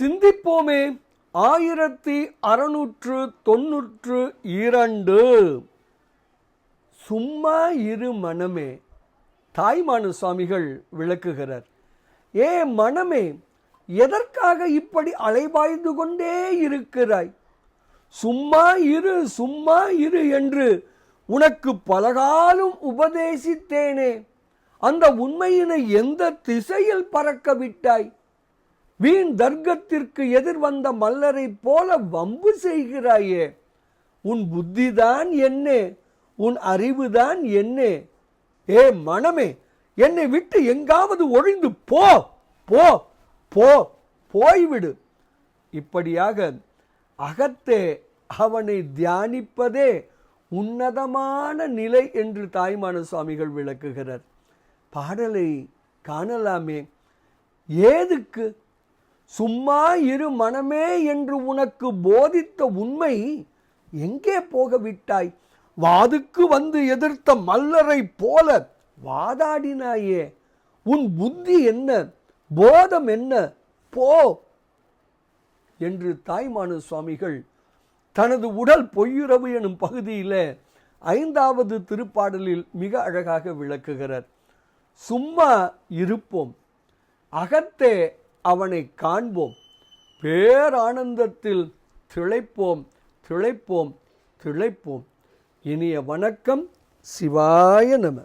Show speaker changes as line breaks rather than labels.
சிந்திப்போமே. ஆயிரத்தி அறுநூற்று தொன்னூற்று இரண்டு. சும்மா இரு மனமே தாய்மானு சுவாமிகள் விளக்குகிறார். ஏ மனமே எதற்காக இப்படி அலைபாய்ந்து கொண்டே இருக்கிறாய்? சும்மா இரு சும்மா இரு என்று உனக்கு பலகாலம் உபதேசித்தேனே. அந்த உண்மையினை எந்த திசையில் பறக்க விட்டாய்? வீண் தர்க்கத்திற்கு எதிர் வந்த மல்லரைப் போல வம்பு செய்கிறாயே. உன் புத்திதான் என்ன உன் அறிவுதான் என்ன. ஏ மனமே என்னை விட்டு எங்காவது ஒழிந்து போ போ போ போய்விடு. இப்படியாக அகத்தே அவனை தியானிப்பதே உன்னதமான நிலை என்று தாய்மான சுவாமிகள் விளக்குகிறார். பாடலை காணலாமே. ஏதுக்கு சும்மா இரு மனமே என்று உனக்கு போதித்த உண்மை எங்கே போகவிட்டாய்? வாதுக்கு வந்து எதிர்த்த மல்லரை போல வாதாடினாயே. உன் புத்தி என்ன? போதம் என்ன? போ என்று தாய்மானு சுவாமிகள் தனது உடல் பொய்யுறவு எனும் பகுதியில் ஐந்தாவது திருப்பாடலில் மிக அழகாக விளக்குகிறார். சும்மா இருப்போம். அகத்தே அவனை காண்போம். பேரானந்தத்தில் திளைப்போம் திளைப்போம் திளைப்போம். இனிய வணக்கம். சிவாய நம.